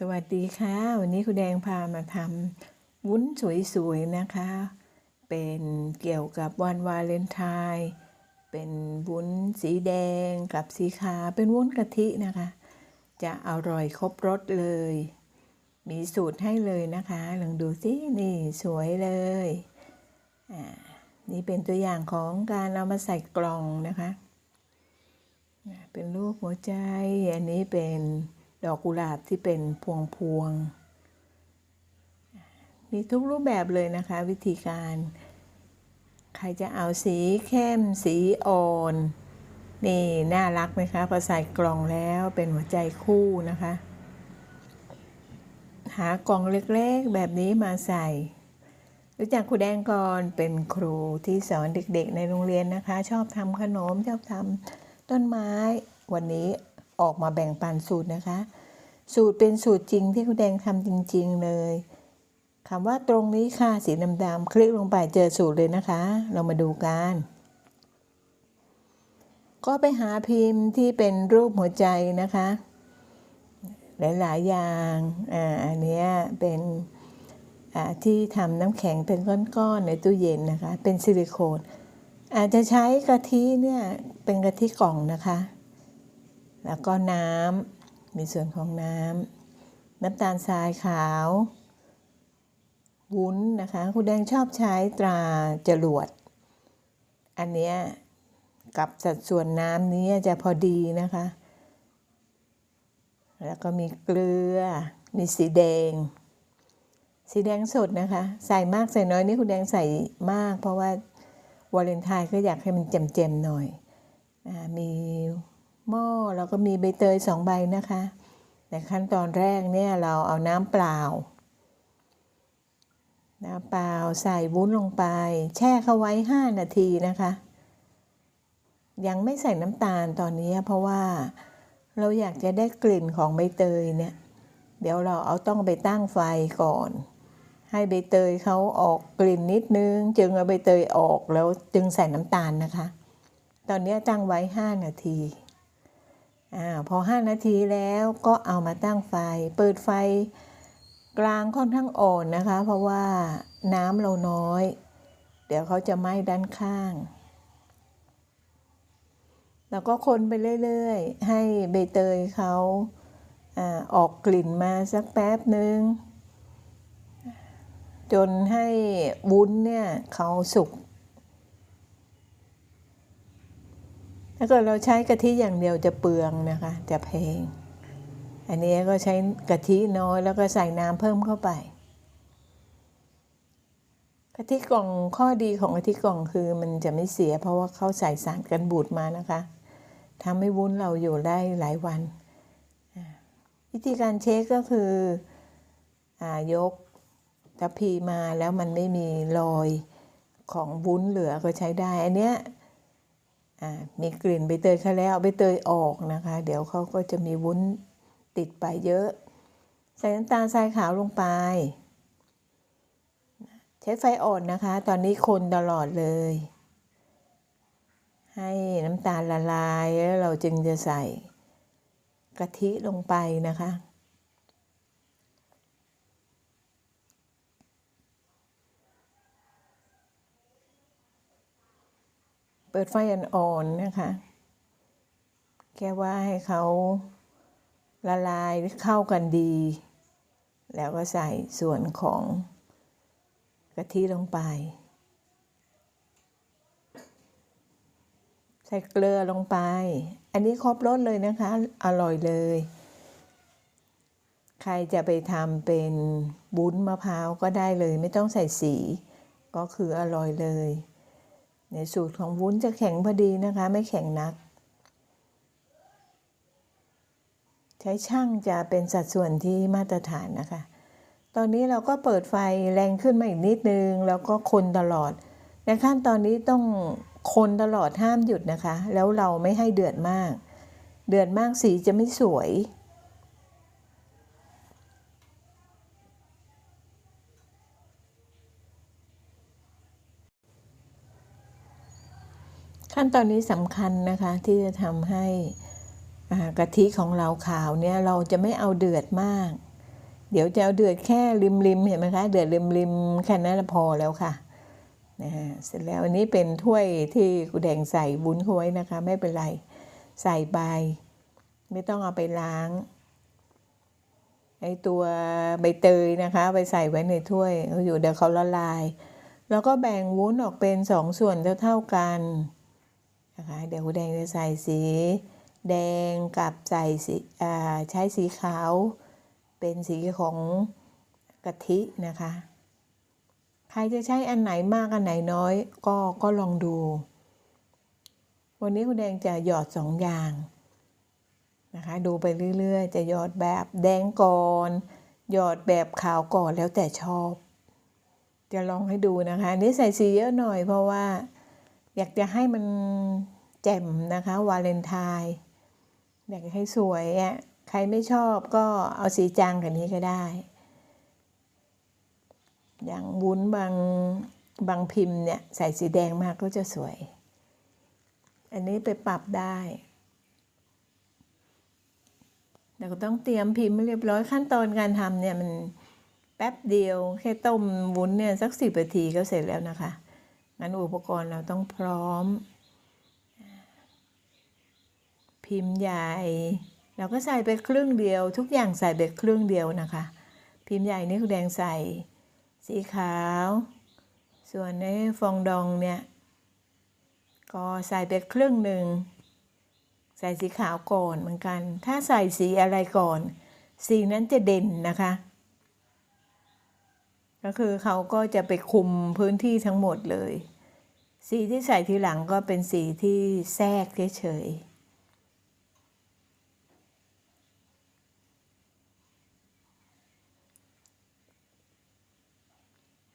สวัสดีค่ะ วันนี้คุณแดงพามาทำวุ้นสวยๆนะคะ เป็นเกี่ยวกับวันวาเลนไทน์เป็นวุ้นสีแดงกับสีขาวเป็นวุ้นกะทินะคะ จะอร่อยครบรสเลย มีสูตรให้เลยนะคะลองดูสินี่สวยเลยอ่านี่เป็นตัวอย่างของการเอามาใส่กล่องนะคะ เป็นรูปหัวใจอันนี้เป็น ดอกกุหลาบที่เป็นพวงพวงๆมีทุกรูปแบบเลยนะคะ วิธีการ ใครจะเอาสีเข้มสีอ่อน นี่ น่ารักไหมคะพอใส่กล่องแล้วเป็นหัวใจคู่นะคะ หากล่องเล็กๆแบบนี้มาใส่ รู้จักครูแดงก่อนเป็นครูที่สอนเด็กๆในโรงเรียนนะคะ ชอบทำขนมชอบทำต้นไม้วันนี้ ออกมาแบ่งปันสูตรนะคะ สูตรเป็นสูตรจริงที่ครูแดงทำจริง ๆ เลยคำว่าตรงนี้ค่ะสีดำๆคลิกลงไปเจอสูตรเลยนะคะ เรามาดูกัน ก็ไปหาพิมพ์ที่เป็นรูปหัวใจนะคะ หลายๆอย่างอ่าอันนี้เป็นอ่าที่ทำน้ำแข็งเป็นก้อนๆในตู้เย็นนะคะ เป็นซิลิโคนอาจจะใช้กะทิเนี่ยเป็นกะทิกล่องนะคะ แล้วก็น้ำมีส่วนของน้ำน้ำตาลทรายขาววุ้นนะคะคุณแดงชอบใช้ตราจรวด อันเนี้ยกับสัดส่วนน้ำนี้จะพอดีนะคะ แล้วก็มีเกลือ มีสีแดง สีแดงสดนะคะ ใส่มากใส่น้อยนี่คุณแดงใส่มาก เพราะว่าวาเลนไทน์ก็อยากให้มันเจ็มๆหน่อยอมี หม้อแล้วก็มีใบเตยสองใบนะคะแต่ขั้นตอนแรกเนี่ยเราเอาน้ำเปล่า น้ำเปล่าใส่วุ้นลงไป แช่เขาไว้ 5 นาทีนะคะ ยังไม่ใส่น้ำตาลตอนนี้เพราะว่าเราอยากจะได้กลิ่นของใบเตยเนี่ย เดี๋ยวเราเอาต้องไปตั้งไฟก่อน ให้ใบเตยเขาออกกลิ่นนิดนึง จึงเอาใบเตยออกแล้วจึงใส่น้ำตาลนะคะ ตอนนี้ตั้งไว้ 5 นาที อ่าพอ 5 นาทีแล้วก็เอามาตั้งไฟ เปิดไฟกลางค่อนข้างอ่อนนะคะ เพราะว่าน้ำเราน้อย เดี๋ยวเขาจะไหม้ด้านข้าง แล้วก็คนไปเรื่อยๆ ให้ใบเตยเขาอาออกกลิ่นมาสักแป๊บหนึ่งจนให้วุ้นเนี่ยเขาสุก ถ้าเกิดเราใช้กะทิอย่างเดียวจะเปลืองนะคะ จะแพง อันนี้ก็ใช้กะทิน้อยแล้วก็ใส่น้ำเพิ่มเข้าไปกะทิกล่องข้อดีของกะทิกล่องคือมันจะไม่เสีย เพราะว่าเขาใส่สารกันบูดมานะคะทำให้วุ้นเราอยู่ได้หลายวัน วิธีการเช็คก็คืออยกทัพพีมาแล้วมันไม่มีรอยของวุ้นเหลือก็ใช้ได้ อันเนี้ย มีกลิ่นใบเตยเขาแล้วใบเตยออกนะคะ เดี๋ยวเขาก็จะมีวุ้นติดไปเยอะ ใส่น้ำตาลทรายขาวลงไป ใช้ไฟอ่อนนะคะ ตอนนี้คนตลอดเลย ให้น้ำตาลละลายแล้วเราจึงจะใส่กะทิลงไปนะคะ ปิดไฟอ่อนๆนะคะ แค่ว่าให้เขาละลายเข้ากันดี แล้วก็ใส่ส่วนของกะทิลงไป ใส่เกลือลงไป อันนี้ครบรสเลยนะคะ อร่อยเลย ใครจะไปทำเป็นบุ้นมะพร้าวก็ได้เลย ไม่ต้องใส่สี ก็คืออร่อยเลย ในสูตรของวุ้นจะแข็งพอดีนะคะ ไม่แข็งนัก ใช้ช่างจะเป็นสัดส่วนที่มาตรฐานนะคะ ตอนนี้เราก็เปิดไฟแรงขึ้นมาอีกนิดนึง แล้วก็คนตลอด ในขั้นตอนนี้ต้องคนตลอดห้ามหยุดนะคะ แล้วเราไม่ให้เดือดมาก เดือดมากสีจะไม่สวย ขั้นตอนนี้สำคัญนะคะที่จะทำให้กะทิของเราขาวเนี่ยเราจะไม่เอาเดือดมาก เดี๋ยวจะเอาเดือดแค่ริมริมๆเห็นไหมคะเดือดริมริมๆแค่นั้นพอแล้วค่ะนะฮะเสร็จแล้วอันนี้เป็นถ้วยที่กูแดงใส่วุ้นเขาไว้นะคะ ไม่เป็นไรใส่ใบไม่ต้องเอาไปล้างไอตัวใบเตยนะคะไปใส่ไว้ในถ้วยเอาอยู่เดี๋ยวเขาละลาย แล้วก็แบ่งวุ้นออกเป็นสองส่วนเท่าๆกัน นะคะเดี๋ยวกูแดงจะใส่สี แดงกับใส่สีใช้สีขาว เป็นสีของกะทินะคะ ใครจะใช้อันไหนมากอันไหนน้อยก็ก็ลองดู วันนี้คุณแดงจะหยอดสองอย่างนะคะดูไปเรื่อยๆ จะหยอดแบบแดงก่อนหยอดแบบขาวก่อนแล้วแต่ชอบ จะลองให้ดูนะคะนี่ใส่สีเยอะหน่อยเพราะว่า อยากจะให้มันแจ่มนะคะ วาเลนไทน์อยากให้สวยอะใครไม่ชอบก็เอาสีจางกว่านี้ก็ได้ อย่างวุ้นบางบางพิมพ์เนี่ยใส่สีแดงมากก็จะสวย อันนี้ไปปรับได้เราก็ต้องเตรียมพิมพ์เรียบร้อยขั้นตอนการทำเนี่ยมันแป๊บเดียวแค่ต้มวุ้นเนี่ยสักสิบนาทีก็เสร็จแล้วนะคะ งั้นอุปกรณ์เราต้องพร้อม พิมพ์ใหญ่ เราก็ใส่ไปครึ่งเดียว ทุกอย่างใส่ไปครึ่งเดียวนะคะ พิมพ์ใหญ่นี่คุณแดงใส่ สีขาว ส่วนในฟองดองเนี่ย ก็ใส่ไปครึ่งหนึ่ง ใส่สีขาวก่อนเหมือนกัน ถ้าใส่สีอะไรก่อน สีนั้นจะเด่นนะคะ ก็คือเขาก็จะไปคุมพื้นที่ทั้งหมดเลย สีที่ใส่ทีหลังก็เป็นสีที่แทรกเฉยๆ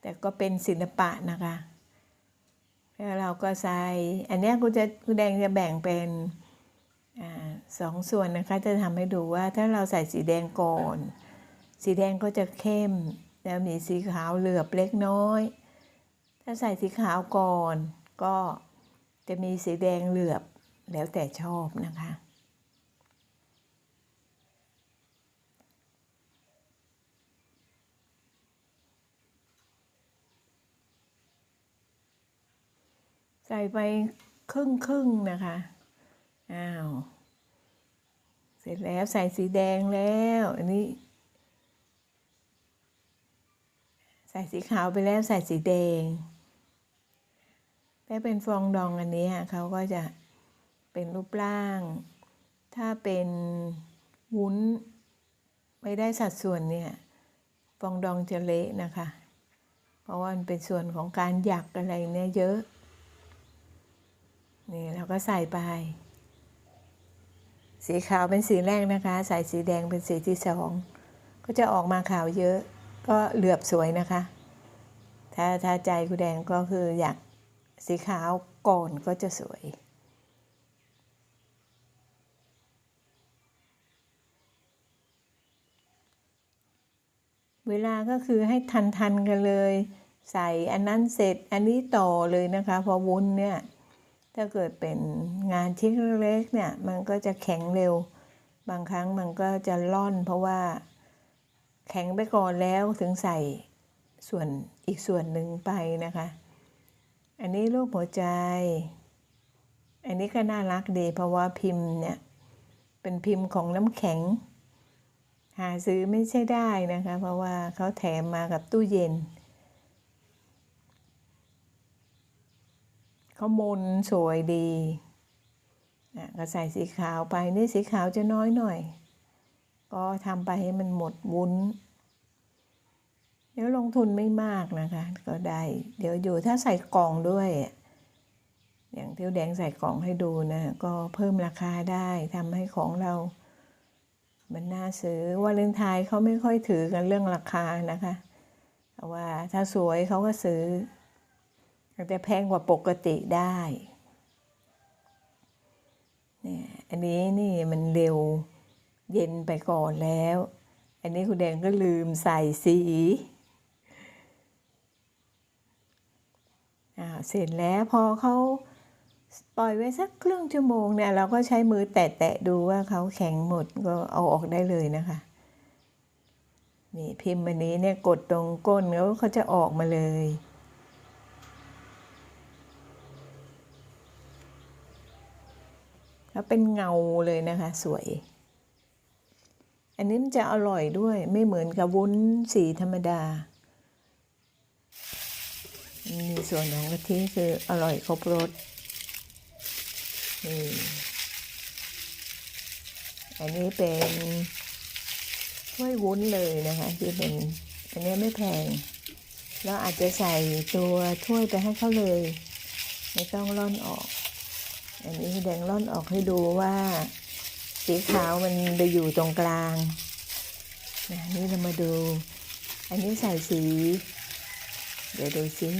แต่ก็เป็นศิลปะนะคะแล้วเราก็ใส่ อันนี้กูจะกูแดงจะแบ่งเป็นอสองส่วนนะคะ จะทำให้ดูว่าถ้าเราใส่สีแดงก่อน สีแดงก็จะเข้ม แล้วมีสีขาวเหลือบเล็กน้อย ถ้าใส่สีขาวก่อน ก็จะมีสีแดงเหลือบแล้วแต่ชอบนะคะ ใส่ไปครึ่งครึ่งนะคะ อ้าว เสร็จแล้วใส่สีแดงแล้ว อันนี้ ใส่สีขาวไปแล้วใส่สีแดงถ้าเป็นฟองดองอันนี้เขาก็จะเป็นรูปร่าง ถ้าเป็นวุ้นไม่ได้สัดส่วนเนี่ยฟองดองจะเละนะคะ เพราะว่ามันเป็นส่วนของการหยักอะไรเนี่ยเยอะ นี่เราก็ใส่ไป สีขาวเป็นสีแรกนะคะ ใส่สีแดงเป็นสีที่สองก็จะออกมาขาวเยอะ ก็เหลือบสวยนะคะ ถ้าถ้าใจกูแดงก็คืออยากสีขาวก่อนก็จะสวย เวลาก็คือให้ทันทันๆกันเลย ใส่อันนั้นเสร็จอันนี้ต่อเลยนะคะพราะวุ้นเนี่ยถ้าเกิดเป็นงานชิ้นเล็กๆเนี่ยมันก็จะแข็งเร็ว บางครั้งมันก็จะล่อนเพราะว่า แข็งไปก่อนแล้วถึงใส่ส่วนอีกส่วนหนึ่งไปนะคะ อันนี้รูปหัวใจ อันนี้ก็น่ารักดีเพราะว่าพิมพ์เนี่ย เป็นพิมพ์ของน้ำแข็ง หาซื้อไม่ใช่ได้นะคะ เพราะว่าเขาแถมมากับตู้เย็นเขามนสวยดีอะก็ใส่สีขาวไปนี่สีขาวจะน้อยหน่อย ก็ทำไปให้มันหมดวุ้นเดี๋ยวลงทุนไม่มากนะคะ ก็ได้ เดี๋ยวอยู่ถ้าใส่กล่องด้วย อย่างที่แดงใส่กล่องให้ดูนะ ก็เพิ่มราคาได้ทำให้ของเรา มันน่าซื้อวาเลนไทน์เขาไม่ค่อยถือกันเรื่องราคานะคะเพราะว่าถ้าสวยเขาก็ซื้ออาจจะแพงกว่าปกติได้เนี่ยอันนี้นี่มันเร็ว เย็นไปก่อนแล้ว อันนี้คุณแดงก็ลืมใส่สีอ่าเสร็จแล้วพอเขาปล่อยไว้สักครึ่งชั่วโมงเนี่ยเราก็ใช้มือแตะๆดูว่าเขาแข็งหมดก็เอาออกได้เลยนะคะนี่พิมพ์อันนี้เนี่ยกดตรงก้นแล้วเขาจะออกมาเลยแล้วเป็นเงาเลยนะคะ สวย อันนี้มันจะอร่อยด้วยไม่เหมือนกับวุ้นสีธรรมดา มีส่วนของกะทิคืออร่อยครบรสนี่อันนี้เป็นถ้วยวุ้นเลยนะคะที่เป็นอันนี้ไม่แพงแล้วอาจจะใส่ตัวถ้วยไปให้เขาเลย ไม่ต้องร่อนออก อันนี้แดงร่อนออกให้ดูว่า สีขาวมันไปอยู่ตรงกลางนะนี่เรามาดู อันนี้ใส่สี เดี๋ยวดูสิ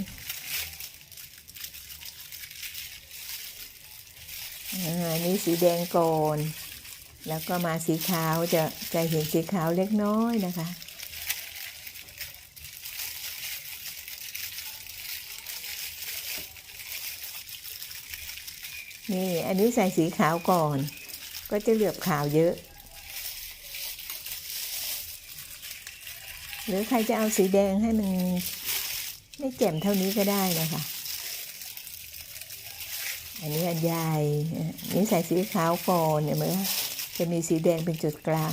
อ่าอันนี้สีแดงก่อนแล้วก็มาสีขาวจะจะเห็นสีขาวเล็กน้อยนะคะ นี่อันนี้ใส่สีขาวก่อน ก็จะเหลือบขาวเยอะ หรือใครจะเอาสีแดงให้มันไม่แจ่มเท่านี้ก็ได้นะคะ อันนี้อันใหญ่นี่ใส่สีขาวก่อนเนี่ยเมื่อจะมีสีแดงเป็นจุดกลาง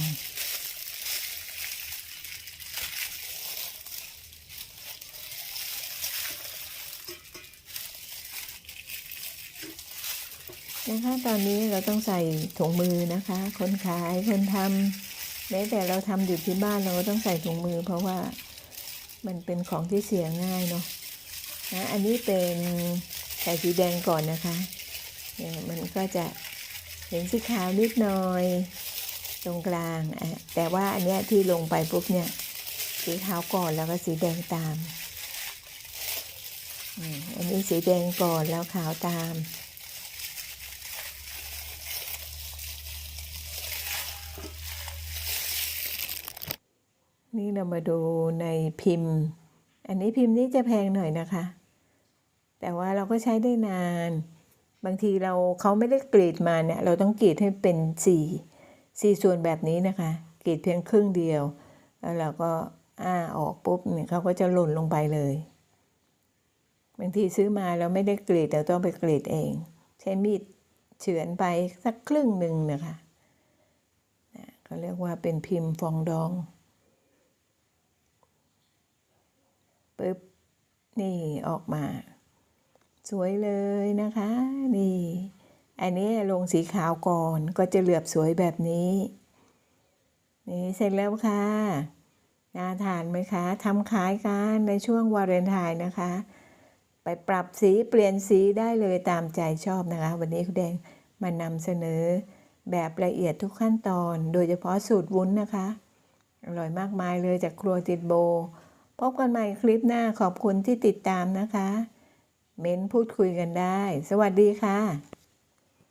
นะคะตอนนี้เราต้องใส่ถุงมือนะคะ คนขายคนทำแม้แต่เราทำอยู่ที่บ้านเราก็ต้องใส่ถุงมือ เพราะว่ามันเป็นของที่เสียง่ายเนาะนะอันนี้เป็นใส่สีแดงก่อนนะคะเนี่ยมันก็จะเห็นสีขาวนิดหน่อยตรงกลางอะแต่ว่าอันเนี้ยที่ลงไปปุ๊บเนี่ยสีขาวก่อนแล้วก็สีแดงตามอันนี้สีแดงก่อนแล้วขาวตาม นี่เรามาดูในพิมพ์ อันนี้พิมพ์นี้จะแพงหน่อยนะคะ แต่ว่าเราก็ใช้ได้นาน บางทีเราเขาไม่ได้กรีดมาเนี่ย เราต้องกรีดให้เป็นสี่สี่ส่วนแบบนี้นะคะ กรีดเพียงครึ่งเดียว แล้วเราก็อ้าออกปุ๊บเนี่ยเขาก็จะหล่นลงไปเลย บางทีซื้อมาเราไม่ได้กรีดเราต้องไปกรีดเอง ใช้มีดเฉือนไปสักครึ่งหนึ่งนะคะนะเขาเรียกว่าเป็นพิมพ์ฟองดอง ปึ๊บ นี่ออกมา สวยเลยนะคะ นี่ อันนี้ลงสีขาวก่อนก็จะเหลือบสวยแบบนี้ นี่เสร็จแล้วค่ะ น่าทานไหมคะทำขายกันในช่วงวาเลนไทน์นะคะ ไปปรับสีเปลี่ยนสีได้เลยตามใจชอบนะคะ วันนี้คุณแดงมานำเสนอแบบละเอียดทุกขั้นตอน โดยเฉพาะสูตรวุ้นนะคะ อร่อยมากมายเลยจากครัวติดโบ พบกันใหม่คลิปหน้าขอบคุณที่ติดตามนะคะ เม้นพูดคุยกันได้ สวัสดีค่ะ